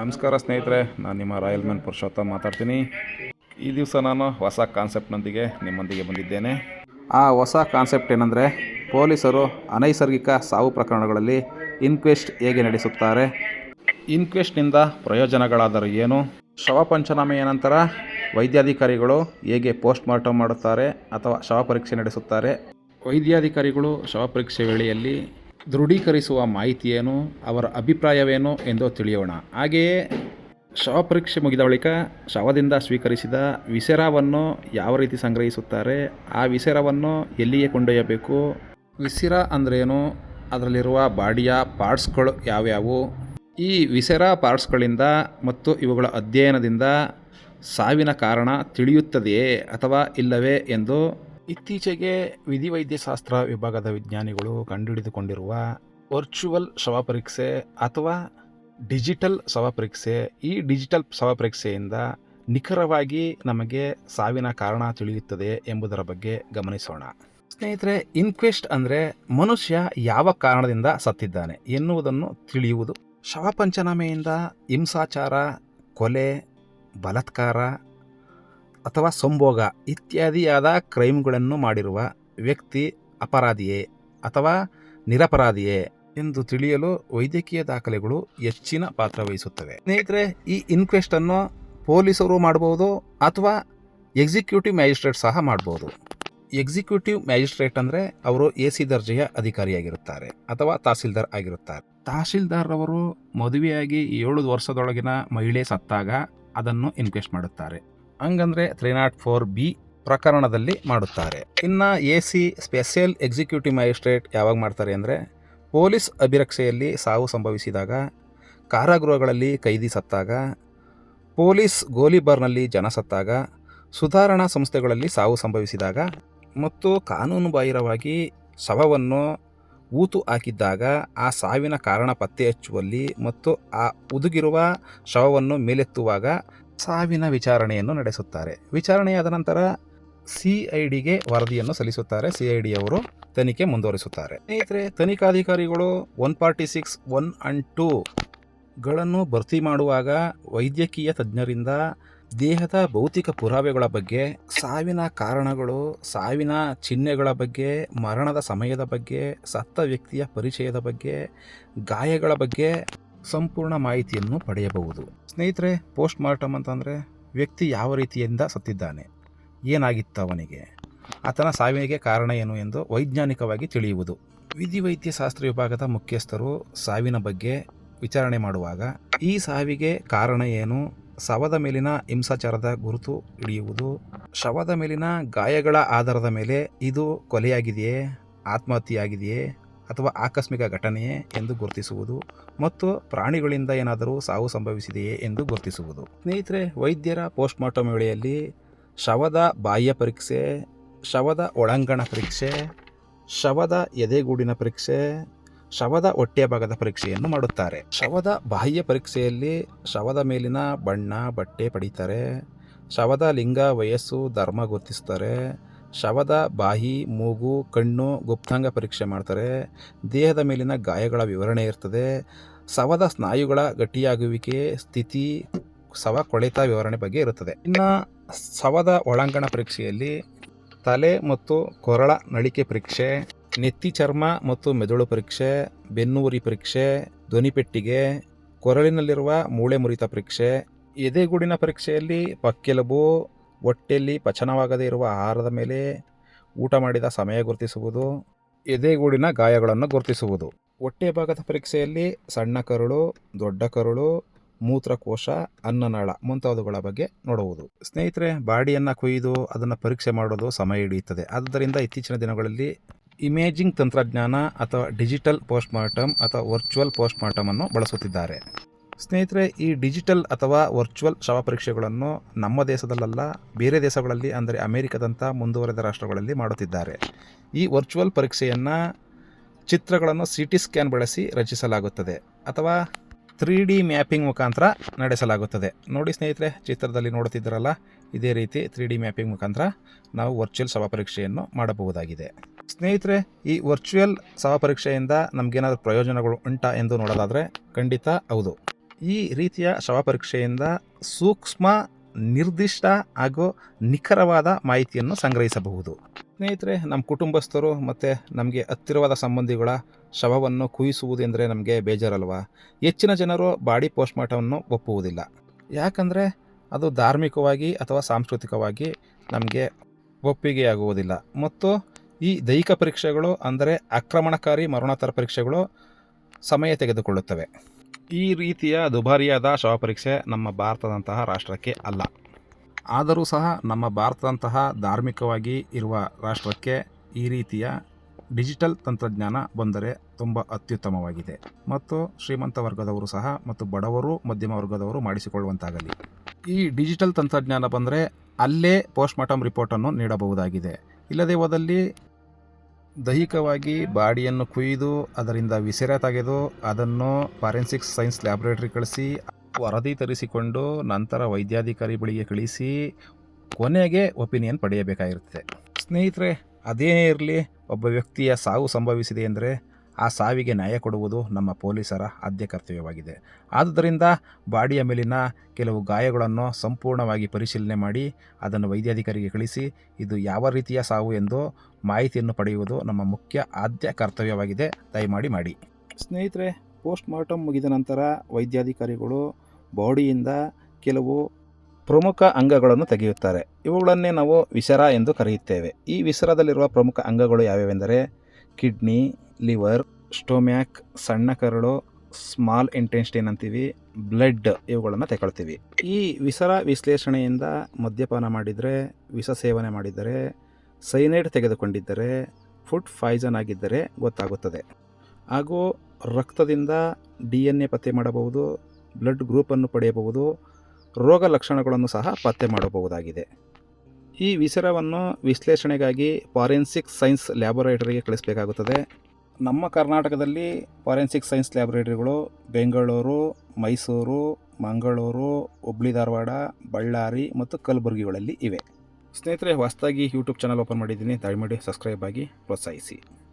ನಮಸ್ಕಾರ ಸ್ನೇಹಿತರೆ, ನಾನು ನಿಮ್ಮ ರಾಯಲ್ ಮ್ಯಾನ್ ಪುರುಷೋತ್ತಮ್ ಮಾತಾಡ್ತೀನಿ. ಈ ದಿವಸ ನಾನು ಹೊಸ ಕಾನ್ಸೆಪ್ಟ್ನೊಂದಿಗೆ ನಿಮ್ಮೊಂದಿಗೆ ಬಂದಿದ್ದೇನೆ. ಆ ಹೊಸ ಕಾನ್ಸೆಪ್ಟ್ ಏನಂದರೆ, ಪೊಲೀಸರು ಅನೈಸರ್ಗಿಕ ಸಾವು ಪ್ರಕರಣಗಳಲ್ಲಿ ಇನ್ಕ್ವೆಸ್ಟ್ ಹೇಗೆ ನಡೆಸುತ್ತಾರೆ ಇನ್ಕ್ವೆಸ್ಟ್ನಿಂದ ಪ್ರಯೋಜನಗಳಾದರೂ ಏನು, ಶವ ಪಂಚನಾಮೆಯ ನಂತರ ವೈದ್ಯಾಧಿಕಾರಿಗಳು ಹೇಗೆ ಪೋಸ್ಟ್ ಮಾರ್ಟಮ್ ಮಾಡುತ್ತಾರೆ ಅಥವಾ ಶವ ಪರೀಕ್ಷೆ ನಡೆಸುತ್ತಾರೆ, ವೈದ್ಯಾಧಿಕಾರಿಗಳು ಶವ ಪರೀಕ್ಷೆ ವೇಳೆಯಲ್ಲಿ ದೃಢೀಕರಿಸುವ ಮಾಹಿತಿಯೇನು, ಅವರ ಅಭಿಪ್ರಾಯವೇನು ಎಂದು ತಿಳಿಯೋಣ. ಹಾಗೆಯೇ ಶವ ಪರೀಕ್ಷೆ ಮುಗಿದ ಬಳಿಕ ಶವದಿಂದ ಸ್ವೀಕರಿಸಿದ ವಿಸೆರಾವನ್ನು ಯಾವ ರೀತಿ ಸಂಗ್ರಹಿಸುತ್ತಾರೆ, ಆ ವಿಸೆರವನ್ನು ಎಲ್ಲಿಗೆ ಕೊಂಡೊಯ್ಯಬೇಕು, ವಿಸಿರ ಅಂದ್ರೇನು, ಅದರಲ್ಲಿರುವ ಬಾಡಿಯ ಪಾರ್ಟ್ಸ್ಗಳು ಯಾವ್ಯಾವು, ಈ ವಿಸೆರ ಪಾರ್ಟ್ಸ್ಗಳಿಂದ ಮತ್ತು ಇವುಗಳ ಅಧ್ಯಯನದಿಂದ ಸಾವಿನ ಕಾರಣ ತಿಳಿಯುತ್ತದೆಯೇ ಅಥವಾ ಇಲ್ಲವೇ ಎಂದು ಇತ್ತೀಚೆಗೆ ವಿಧಿವೈದ್ಯಶಾಸ್ತ್ರ ವಿಭಾಗದ ವಿಜ್ಞಾನಿಗಳು ಕಂಡುಹಿಡಿದುಕೊಂಡಿರುವ ವರ್ಚುವಲ್ ಶವ ಪರೀಕ್ಷೆ ಅಥವಾ ಡಿಜಿಟಲ್ ಶವ ಪರೀಕ್ಷೆ ಈ ಡಿಜಿಟಲ್ ಶವ ಪರೀಕ್ಷೆಯಿಂದ ನಿಖರವಾಗಿ ನಮಗೆ ಸಾವಿನ ಕಾರಣ ತಿಳಿಯುತ್ತದೆ ಎಂಬುದರ ಬಗ್ಗೆ ಗಮನಿಸೋಣ. ಸ್ನೇಹಿತರೆ ಇನ್ಕ್ವೆಸ್ಟ್ ಅಂದರೆ ಮನುಷ್ಯ ಯಾವ ಕಾರಣದಿಂದ ಸತ್ತಿದ್ದಾನೆ ಎನ್ನುವುದನ್ನು ತಿಳಿಯುವುದು. ಶವ ಪಂಚನಾಮೆಯಿಂದ ಹಿಂಸಾಚಾರ, ಕೊಲೆ, ಬಲಾತ್ಕಾರ ಅಥವಾ ಸಂಭೋಗ ಇತ್ಯಾದಿಯಾದ ಕ್ರೈಮ್ಗಳನ್ನು ಮಾಡಿರುವ ವ್ಯಕ್ತಿ ಅಪರಾಧಿಯೇ ಅಥವಾ ನಿರಪರಾಧಿಯೇ ಎಂದು ತಿಳಿಯಲು ವೈದ್ಯಕೀಯ ದಾಖಲೆಗಳು ಹೆಚ್ಚಿನ ಪಾತ್ರ ವಹಿಸುತ್ತವೆ. ಸ್ನೇಹಿತರೆ, ಈ ಇನ್ಕ್ವೆಸ್ಟನ್ನು ಪೊಲೀಸರು ಮಾಡಬಹುದು ಅಥವಾ ಎಕ್ಸಿಕ್ಯೂಟಿವ್ ಮ್ಯಾಜಿಸ್ಟ್ರೇಟ್ ಸಹ ಮಾಡಬಹುದು ಎಕ್ಸಿಕ್ಯೂಟಿವ್ ಮ್ಯಾಜಿಸ್ಟ್ರೇಟ್ ಅಂದರೆ ಅವರು ಎ ಸಿ ದರ್ಜೆಯ ಅಧಿಕಾರಿಯಾಗಿರುತ್ತಾರೆ ಅಥವಾ ತಹಸೀಲ್ದಾರ್ ಆಗಿರುತ್ತಾರೆ. ತಹಸೀಲ್ದಾರ್ ಅವರು ಮದುವೆಯಾಗಿ ಏಳು ವರ್ಷದೊಳಗಿನ ಮಹಿಳೆ ಸತ್ತಾಗ ಅದನ್ನು ಇನ್ಕ್ವೆಸ್ಟ್ ಮಾಡುತ್ತಾರೆ. ಹಂಗಂದ್ರೆ ತ್ರೀ ನಾಟ್ ಫೋರ್ ಬಿ ಪ್ರಕರಣದಲ್ಲಿ ಮಾಡುತ್ತಾರೆ. ಇನ್ನು A C special executive magistrate ಯಾವಾಗ ಮಾಡ್ತಾರೆ ಅಂದರೆ, ಪೊಲೀಸ್ ಅಭಿರಕ್ಷೆಯಲ್ಲಿ ಸಾವು ಸಂಭವಿಸಿದಾಗ, ಕಾರಾಗೃಹಗಳಲ್ಲಿ ಕೈದಿ ಸತ್ತಾಗ, ಪೊಲೀಸ್ ಗೋಲಿಬಾರ್ನಲ್ಲಿ ಜನ ಸತ್ತಾಗ, ಸುಧಾರಣಾ ಸಂಸ್ಥೆಗಳಲ್ಲಿ ಸಾವು ಸಂಭವಿಸಿದಾಗ ಮತ್ತು ಕಾನೂನು ಬಾಹಿರವಾಗಿ ಶವವನ್ನು ಊತು ಹಾಕಿದ್ದಾಗ ಆ ಸಾವಿನ ಕಾರಣ ಪತ್ತೆ ಹಚ್ಚುವಲ್ಲಿ ಮತ್ತು ಆ ಉದುಗಿರುವ ಶವವನ್ನು ಮೇಲೆತ್ತುವಾಗ ಸಾವಿನ ವಿಚಾರಣೆಯನ್ನು ನಡೆಸುತ್ತಾರೆ. ವಿಚಾರಣೆಯಾದ ನಂತರ ಸಿ ಐ ಡಿಗೆ ವರದಿಯನ್ನು ಸಲ್ಲಿಸುತ್ತಾರೆ. ಸಿ ಐ ಡಿ ಅವರು ತನಿಖೆ ಮುಂದುವರಿಸುತ್ತಾರೆ. ಸ್ನೇಹಿತರೆ, ತನಿಖಾಧಿಕಾರಿಗಳು one forty six, one and two ಗಳನ್ನು ಭರ್ತಿ ಮಾಡುವಾಗ ವೈದ್ಯಕೀಯ ತಜ್ಞರಿಂದ ದೇಹದ ಭೌತಿಕ ಪುರಾವೆಗಳ ಬಗ್ಗೆ, ಸಾವಿನ ಕಾರಣಗಳು, ಸಾವಿನ ಚಿಹ್ನೆಗಳ ಬಗ್ಗೆ, ಮರಣದ ಸಮಯದ ಬಗ್ಗೆ, ಸತ್ತ ವ್ಯಕ್ತಿಯ ಪರಿಚಯದ ಬಗ್ಗೆ, ಗಾಯಗಳ ಬಗ್ಗೆ ಸಂಪೂರ್ಣ ಮಾಹಿತಿಯನ್ನು ಪಡೆಯಬಹುದು. ಸ್ನೇಹಿತರೆ ಪೋಸ್ಟ್ ಮಾರ್ಟಮ್ ಅಂತಂದರೆ ವ್ಯಕ್ತಿ ಯಾವ ರೀತಿಯಿಂದ ಸತ್ತಿದ್ದಾನೆ, ಏನಾಗಿತ್ತು ಅವನಿಗೆ, ಆತನ ಸಾವಿಗೆ ಕಾರಣ ಏನು ಎಂದು ವೈಜ್ಞಾನಿಕವಾಗಿ ತಿಳಿಯುವುದು. ವಿಧಿವೈದ್ಯಶಾಸ್ತ್ರ ವಿಭಾಗದ ಮುಖ್ಯಸ್ಥರು ಸಾವಿನ ಬಗ್ಗೆ ವಿಚಾರಣೆ ಮಾಡುವಾಗ, ಈ ಸಾವಿಗೆ ಕಾರಣ ಏನು, ಶವದ ಮೇಲಿನ ಹಿಂಸಾಚಾರದ ಗುರುತು ಹಿಡಿಯುವುದು, ಶವದ ಮೇಲಿನ ಗಾಯಗಳ ಆಧಾರದ ಮೇಲೆ ಇದು ಕೊಲೆಯಾಗಿದೆಯೇ, ಆತ್ಮಹತ್ಯೆಯಾಗಿದೆಯೇ ಅಥವಾ ಆಕಸ್ಮಿಕ ಘಟನೆಯೇ ಎಂದು ಗುರುತಿಸುವುದು ಮತ್ತು ಪ್ರಾಣಿಗಳಿಂದ ಏನಾದರೂ ಸಾವು ಸಂಭವಿಸಿದೆಯೇ ಎಂದು ಗುರುತಿಸುವುದು. ಸ್ನೇಹಿತರೆ, ವೈದ್ಯರ ಪೋಸ್ಟ್ ಮಾರ್ಟಮ್ ವೇಳೆಯಲ್ಲಿ ಶವದ ಬಾಹ್ಯ ಪರೀಕ್ಷೆ, ಶವದ ಒಳಾಂಗಣ ಪರೀಕ್ಷೆ, ಶವದ ಎದೆಗೂಡಿನ ಪರೀಕ್ಷೆ, ಶವದ ಹೊಟ್ಟೆಯ ಭಾಗದ ಪರೀಕ್ಷೆಯನ್ನು ಮಾಡುತ್ತಾರೆ. ಶವದ ಬಾಹ್ಯ ಪರೀಕ್ಷೆಯಲ್ಲಿ ಶವದ ಮೇಲಿನ ಬಣ್ಣ, ಬಟ್ಟೆ ಪಡೀತಾರೆ. ಶವದ ಲಿಂಗ, ವಯಸ್ಸು, ಧರ್ಮ ಗುರುತಿಸ್ತಾರೆ. ಶವದ ಬಾಯಿ, ಮೂಗು, ಕಣ್ಣು ಗುಪ್ತಾಂಗ ಪರೀಕ್ಷೆ ಮಾಡ್ತಾರೆ. ದೇಹದ ಮೇಲಿನ ಗಾಯಗಳ ವಿವರಣೆ ಇರ್ತದೆ. ಶವದ ಸ್ನಾಯುಗಳ ಗಟ್ಟಿಯಾಗುವಿಕೆ, ಸ್ಥಿತಿ, ಶವ ಕೊಳೆತ ವಿವರಣೆ ಬಗ್ಗೆ ಇರುತ್ತದೆ. ಇನ್ನು ಶವದ ಒಳಾಂಗಣ ಪರೀಕ್ಷೆಯಲ್ಲಿ ತಲೆ ಮತ್ತು ಕೊರಳ ನಳಿಕೆ ಪರೀಕ್ಷೆ, ನೆತ್ತಿ ಚರ್ಮ ಮತ್ತು ಮೆದುಳು ಪರೀಕ್ಷೆ ಬೆನ್ನುಹುರಿ ಪರೀಕ್ಷೆ ಧ್ವನಿಪೆಟ್ಟಿಗೆ ಕೊರಳಿನಲ್ಲಿರುವ ಮೂಳೆ ಮುರಿತ ಪರೀಕ್ಷೆ, ಎದೆಗೂಡಿನ ಪರೀಕ್ಷೆಯಲ್ಲಿ ಪಕ್ಕೆಲುಬು ಹೊಟ್ಟೆಯಲ್ಲಿ ಪಚನವಾಗದೇ ಇರುವ ಆಹಾರದ ಮೇಲೆ ಊಟ ಮಾಡಿದ ಸಮಯ ಗುರುತಿಸುವುದು, ಎದೆಗೂಡಿನ ಗಾಯಗಳನ್ನು ಗುರುತಿಸುವುದು. ಹೊಟ್ಟೆ ಭಾಗದ ಪರೀಕ್ಷೆಯಲ್ಲಿ ಸಣ್ಣ ಕರುಳು, ದೊಡ್ಡ ಕರುಳು, ಮೂತ್ರಕೋಶ, ಅನ್ನನಾಳ ಮುಂತಾದವುಗಳ ಬಗ್ಗೆ ನೋಡುವುದು. ಸ್ನೇಹಿತರೆ, ಬಾಡಿಯನ್ನು ಕುಯ್ದು ಅದನ್ನು ಪರೀಕ್ಷೆ ಮಾಡೋದು ಸಮಯ ಹಿಡಿಯುತ್ತದೆ. ಆದ್ದರಿಂದ ಇತ್ತೀಚಿನ ದಿನಗಳಲ್ಲಿ ಇಮೇಜಿಂಗ್ ತಂತ್ರಜ್ಞಾನ ಅಥವಾ ಡಿಜಿಟಲ್ ಪೋಸ್ಟ್ ಮಾರ್ಟಮ್ ಅಥವಾ ವರ್ಚುವಲ್ ಪೋಸ್ಟ್ ಮಾರ್ಟಮ್ ಅನ್ನು ಬಳಸುತ್ತಿದ್ದಾರೆ. ಸ್ನೇಹಿತರೆ, ಈ ಡಿಜಿಟಲ್ ಅಥವಾ ವರ್ಚುವಲ್ ಶವ ಪರೀಕ್ಷೆಗಳನ್ನು ನಮ್ಮ ದೇಶದಲ್ಲ ಬೇರೆ ದೇಶಗಳಲ್ಲಿ ಅಂದರೆ ಅಮೆರಿಕದಂಥ ಮುಂದುವರೆದ ರಾಷ್ಟ್ರಗಳಲ್ಲಿ ಮಾಡುತ್ತಿದ್ದಾರೆ. ಈ ವರ್ಚುವಲ್ ಪರೀಕ್ಷೆಯನ್ನು ಚಿತ್ರಗಳನ್ನು ಸಿ ಟಿ ಸ್ಕ್ಯಾನ್ ಬಳಸಿ ರಚಿಸಲಾಗುತ್ತದೆ ಅಥವಾ ತ್ರೀ ಡಿ ಮ್ಯಾಪಿಂಗ್ ಮುಖಾಂತರ ನಡೆಸಲಾಗುತ್ತದೆ. ನೋಡಿ ಸ್ನೇಹಿತರೆ, ಚಿತ್ರದಲ್ಲಿ ನೋಡುತ್ತಿದ್ದರಲ್ಲ, ಇದೇ ರೀತಿ ತ್ರೀ ಡಿ ಮ್ಯಾಪಿಂಗ್ ಮುಖಾಂತರ ನಾವು ವರ್ಚುವಲ್ ಶವ ಪರೀಕ್ಷೆಯನ್ನು ಮಾಡಬಹುದಾಗಿದೆ. ಸ್ನೇಹಿತರೆ, ಈ ವರ್ಚುವಲ್ ಶವ ಪರೀಕ್ಷೆಯಿಂದ ನಮಗೇನಾದರೂ ಪ್ರಯೋಜನಗಳು ಉಂಟಾ ಎಂದು ನೋಡೋದಾದರೆ ಖಂಡಿತ ಹೌದು. ಈ ರೀತಿಯ ಶವ ಪರೀಕ್ಷೆಯಿಂದ ಸೂಕ್ಷ್ಮ, ನಿರ್ದಿಷ್ಟ ಹಾಗೂ ನಿಖರವಾದ ಮಾಹಿತಿಯನ್ನು ಸಂಗ್ರಹಿಸಬಹುದು. ಸ್ನೇಹಿತರೆ, ನಮ್ಮ ಕುಟುಂಬಸ್ಥರು ಮತ್ತು ನಮಗೆ ಹತ್ತಿರವಾದ ಸಂಬಂಧಿಗಳ ಶವವನ್ನು ಕುಯಿಸುವುದೆಂದರೆ ನಮಗೆ ಬೇಜಾರಲ್ವಾ? ಹೆಚ್ಚಿನ ಜನರು ಬಾಡಿ ಪೋಸ್ಟ್ಮಾರ್ಟವನ್ನು ಒಪ್ಪುವುದಿಲ್ಲ. ಯಾಕಂದರೆ ಅದು ಧಾರ್ಮಿಕವಾಗಿ ಅಥವಾ ಸಾಂಸ್ಕೃತಿಕವಾಗಿ ನಮಗೆ ಒಪ್ಪಿಗೆಯಾಗುವುದಿಲ್ಲ. ಮತ್ತು ಈ ದೈಹಿಕ ಪರೀಕ್ಷೆಗಳು ಅಂದರೆ ಆಕ್ರಮಣಕಾರಿ ಮರಣೋತ್ತರ ಪರೀಕ್ಷೆಗಳು ಸಮಯ ತೆಗೆದುಕೊಳ್ಳುತ್ತವೆ. ಈ ರೀತಿಯ ದುಬಾರಿಯಾದ ಶವ ಪರೀಕ್ಷೆ ನಮ್ಮ ಭಾರತದಂತಹ ರಾಷ್ಟ್ರಕ್ಕೆ ಅಲ್ಲ. ಆದರೂ ಸಹ ನಮ್ಮ ಭಾರತದಂತಹ ಧಾರ್ಮಿಕವಾಗಿ ಇರುವ ರಾಷ್ಟ್ರಕ್ಕೆ ಈ ರೀತಿಯ ಡಿಜಿಟಲ್ ತಂತ್ರಜ್ಞಾನ ಬಂದರೆ ತುಂಬ ಅತ್ಯುತ್ತಮವಾಗಿದೆ. ಮತ್ತು ಶ್ರೀಮಂತ ವರ್ಗದವರು ಸಹ ಮತ್ತು ಬಡವರು, ಮಧ್ಯಮ ವರ್ಗದವರು ಮಾಡಿಸಿಕೊಳ್ಳುವಂತಾಗಲಿ. ಈ ಡಿಜಿಟಲ್ ತಂತ್ರಜ್ಞಾನ ಬಂದರೆ ಅಲ್ಲೇ ಪೋಸ್ಟ್ಮಾರ್ಟಮ್ ರಿಪೋರ್ಟನ್ನು ನೀಡಬಹುದಾಗಿದೆ. ಇಲ್ಲದೇ ಹೋದಲ್ಲಿ ದೈಹಿಕವಾಗಿ ಬಾಡಿಯನ್ನು ಕುಯ್ದು ಅದರಿಂದ ವಿಸಿರ ತೆಗೆದು ಅದನ್ನು ಫಾರೆನ್ಸಿಕ್ ಸೈನ್ಸ್ ಲ್ಯಾಬೊರೇಟ್ರಿ ಕಳಿಸಿ, ವರದಿ ತರಿಸಿಕೊಂಡು ನಂತರ ವೈದ್ಯಾಧಿಕಾರಿ ಬಳಿಗೆ ಕಳಿಸಿ ಕೊನೆಗೆ ಒಪಿನಿಯನ್ ಪಡೆಯಬೇಕಾಗಿರುತ್ತೆ. ಸ್ನೇಹಿತರೆ, ಅದೇನೇ ಇರಲಿ, ಒಬ್ಬ ವ್ಯಕ್ತಿಯ ಸಾವು ಸಂಭವಿಸಿದೆ ಅಂದರೆ ಆ ಸಾವಿಗೆ ನ್ಯಾಯ ಕೊಡುವುದು ನಮ್ಮ ಪೊಲೀಸರ ಆದ್ಯ ಕರ್ತವ್ಯವಾಗಿದೆ. ಆದುದರಿಂದ ಬಾಡಿಯ ಮೇಲಿನ ಕೆಲವು ಗಾಯಗಳನ್ನು ಸಂಪೂರ್ಣವಾಗಿ ಪರಿಶೀಲನೆ ಮಾಡಿ, ಅದನ್ನು ವೈದ್ಯಾಧಿಕಾರಿಗೆ ಕಳಿಸಿ, ಇದು ಯಾವ ರೀತಿಯ ಸಾವು ಎಂದು ಮಾಹಿತಿಯನ್ನು ಪಡೆಯುವುದು ನಮ್ಮ ಮುಖ್ಯ ಆದ್ಯ ಕರ್ತವ್ಯವಾಗಿದೆ. ದಯಮಾಡಿ ಮಾಡಿ. ಸ್ನೇಹಿತರೆ ಪೋಸ್ಟ್ ಮಾರ್ಟಮ್ ಮುಗಿದ ನಂತರ ವೈದ್ಯಾಧಿಕಾರಿಗಳು ಬಾಡಿಯಿಂದ ಕೆಲವು ಪ್ರಮುಖ ಅಂಗಗಳನ್ನು ತೆಗೆಯುತ್ತಾರೆ. ಇವುಗಳನ್ನೇ ನಾವು ವಿಸರ ಎಂದು ಕರೆಯುತ್ತೇವೆ. ಈ ವಿಸರದಲ್ಲಿರುವ ಪ್ರಮುಖ ಅಂಗಗಳು ಯಾವ್ಯಾವೆಂದರೆ ಕಿಡ್ನಿ ಲಿವರ್, ಸ್ಟೋಮ್ಯಾಕ್, ಸಣ್ಣ ಕರಳು, ಸ್ಮಾಲ್ ಇಂಟೆನ್ಸ್ಟೈನ್ ಅಂತೀವಿ, ಬ್ಲಡ್ ಇವುಗಳನ್ನು ತಗೊಳ್ತೀವಿ ಈ ವಿಸರ ವಿಶ್ಲೇಷಣೆಯಿಂದ ಮದ್ಯಪಾನ ಮಾಡಿದರೆ, ವಿಷ ಸೇವನೆ ಮಾಡಿದರೆ, ಸೈನೈಡ್ ತೆಗೆದುಕೊಂಡಿದ್ದರೆ, ಫುಡ್ ಫಾಯ್ಸನ್ ಆಗಿದ್ದರೆ ಗೊತ್ತಾಗುತ್ತದೆ. ಹಾಗೂ ರಕ್ತದಿಂದ ಡಿ ಎನ್ ಎ ಪತ್ತೆ ಮಾಡಬಹುದು, ಬ್ಲಡ್ ಗ್ರೂಪನ್ನು ಪಡೆಯಬಹುದು, ರೋಗ ಲಕ್ಷಣಗಳನ್ನು ಸಹ ಪತ್ತೆ ಮಾಡಬಹುದಾಗಿದೆ. ಈ ವಿಸರವನ್ನು ವಿಶ್ಲೇಷಣೆಗಾಗಿ ಫಾರೆನ್ಸಿಕ್ ಸೈನ್ಸ್ ಲ್ಯಾಬೊರೇಟರಿಗೆ ಕಳಿಸಬೇಕಾಗುತ್ತದೆ. ನಮ್ಮ ಕರ್ನಾಟಕದಲ್ಲಿ ಫಾರೆನ್ಸಿಕ್ ಸೈನ್ಸ್ ಲ್ಯಾಬ್ರೇಟರಿಗಳು ಬೆಂಗಳೂರು, ಮೈಸೂರು, ಮಂಗಳೂರು, ಹುಬ್ಳಿ, ಧಾರವಾಡ, ಬಳ್ಳಾರಿ ಮತ್ತು ಕಲಬುರಗಿಗಳಲ್ಲಿ ಇವೆ. ಸ್ನೇಹಿತರೆ, ಹೊಸದಾಗಿ ಯೂಟ್ಯೂಬ್ ಚಾನಲ್ ಓಪನ್ ಮಾಡಿದ್ದೀನಿ. ದಯಮಾಡಿ ಸಬ್ಸ್ಕ್ರೈಬ್ ಆಗಿ ಪ್ರೋತ್ಸಾಹಿಸಿ.